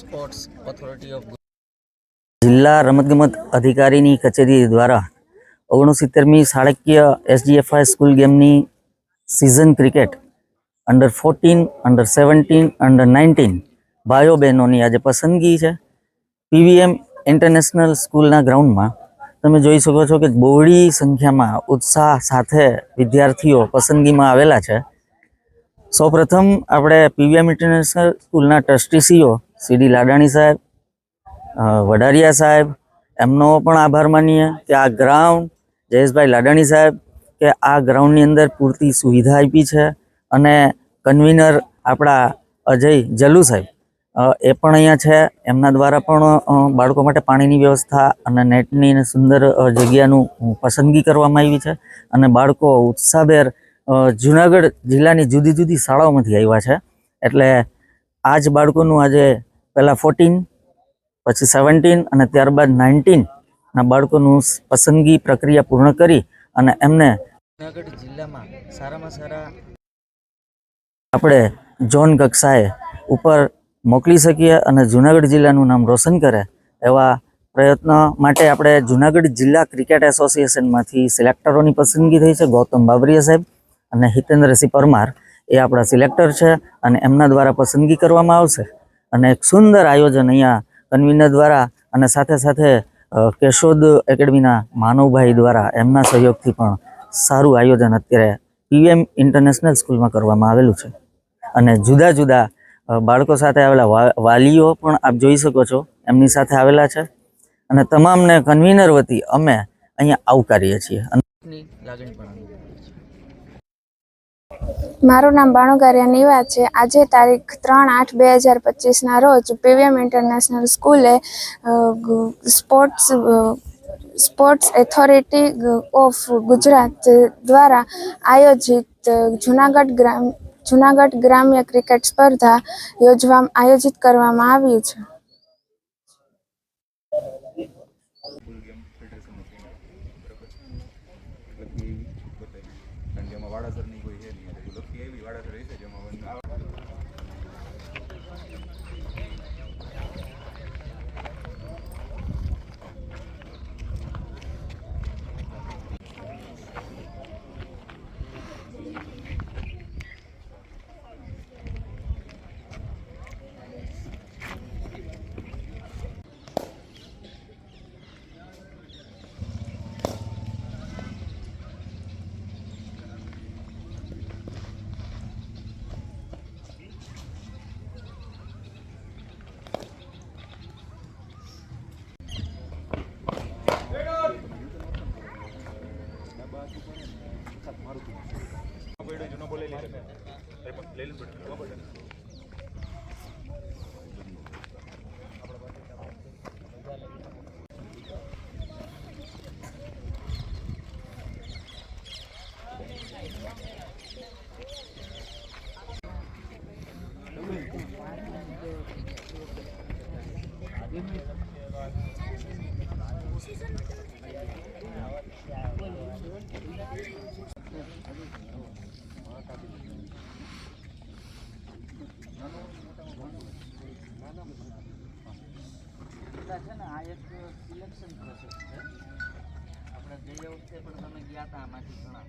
Sports authority of જિલ્લા રમતગમત અધિકારીની કચેરી દ્વારા ઓગણસિત્તેરમી શાળકીય SGFI school ગેમની season cricket under fourteen under seventeen under nineteen ભાઈઓ બહેનોની આજે પસંદગી છે. પીવીએમ ઇન્ટરનેશનલ સ્કૂલના ગ્રાઉન્ડમાં તમે જોઈ શકો છો કે બહોળી સંખ્યામાં ઉત્સાહ સાથે વિદ્યાર્થીઓ પસંદગીમાં આવેલા છે. સૌપ્રથમ આપણે પીવીએમ ઇન્ટરનેશનલ સ્કૂલના ટ્રસ્ટીસીઓ સીડી લાડાણી સાહેબ વડારિયા સાહેબ, એમનો પણ આભાર માનીએ કે આ ગ્રાઉન્ડ જયેશભાઈ લાડાણી સાહેબ કે આ ગ્રાઉન્ડની અંદર પૂરતી સુવિધા આપી છે અને કન્વીનર આપણા અજય જલ્લુ સાહેબ એ પણ અહીંયા છે. એમના દ્વારા પણ બાળકો માટે પાણીની વ્યવસ્થા અને નેટની સુંદર જગ્યાનું પસંદગી કરવામાં આવી છે અને બાળકો ઉત્સાહભેર જુનાગઢ જિલ્લાની જુદી જુદી શાળાઓમાંથી આવ્યા છે. એટલે આ જ બાળકોનું આજે પહેલાં ફોર્ટીન પછી સેવન્ટીન અને ત્યારબાદ નાઇન્ટીનના બાળકોનું પસંદગી પ્રક્રિયા પૂર્ણ કરી અને એમને જુનાગઢ જિલ્લામાં સારામાં સારા આપણે ઝોન કક્ષાએ ઉપર મોકલી શકીએ અને જુનાગઢ જિલ્લાનું નામ રોશન કરે એવા પ્રયત્ન માટે આપણે જુનાગઢ જિલ્લા ક્રિકેટ એસોસિએશનમાંથી સિલેક્ટરોની પસંદગી થઈ છે. ગૌતમ બાબરીયા સાહેબ અને હિતેન્દ્રસિંહ પરમાર એ આપણા સિલેક્ટર છે અને એમના દ્વારા પસંદગી કરવામાં આવશે. અને એક સુંદર આયોજન અહીંયા કન્વીનર દ્વારા અને સાથે સાથે કેશોદ એકેડમીના માનવભાઈ દ્વારા એમના સહયોગથી પણ સારું આયોજન અત્યારે પીએમ ઇન્ટરનેશનલ સ્કૂલમાં કરવામાં આવેલું છે. અને જુદા જુદા બાળકો સાથે આવેલા વાલીઓ પણ આપ જોઈ શકો છો, એમની સાથે આવેલા છે. અને તમામને કન્વીનર વતી અમે અહીંયા આવકારીએ છીએ. લાગણી પણ મારું નામ બાણુગારિયા નિવા છે. આજે તારીખ ત્રણ આઠ બે હજાર પચીસના રોજ પીવીએમ ઇન્ટરનેશનલ સ્કૂલે sports sports authority of Gujarat દ્વારા આયોજિત જુનાગઢ ગ્રામ, જુનાગઢ ગ્રામ્ય ક્રિકેટ સ્પર્ધા યોજવા, આયોજિત કરવામાં આવ્યું છે. એમાં વાડાસરની કોઈ છે નહીં. લખી એવી વાડાસર છે જેમાં આ પડ્યો જૂનો બોલે છે ને આ એક સિલેક્શન પ્રોસેસ છે. આપણે ગયા વખતે પણ તમે ગયા હતા આમાંથી ઘણા.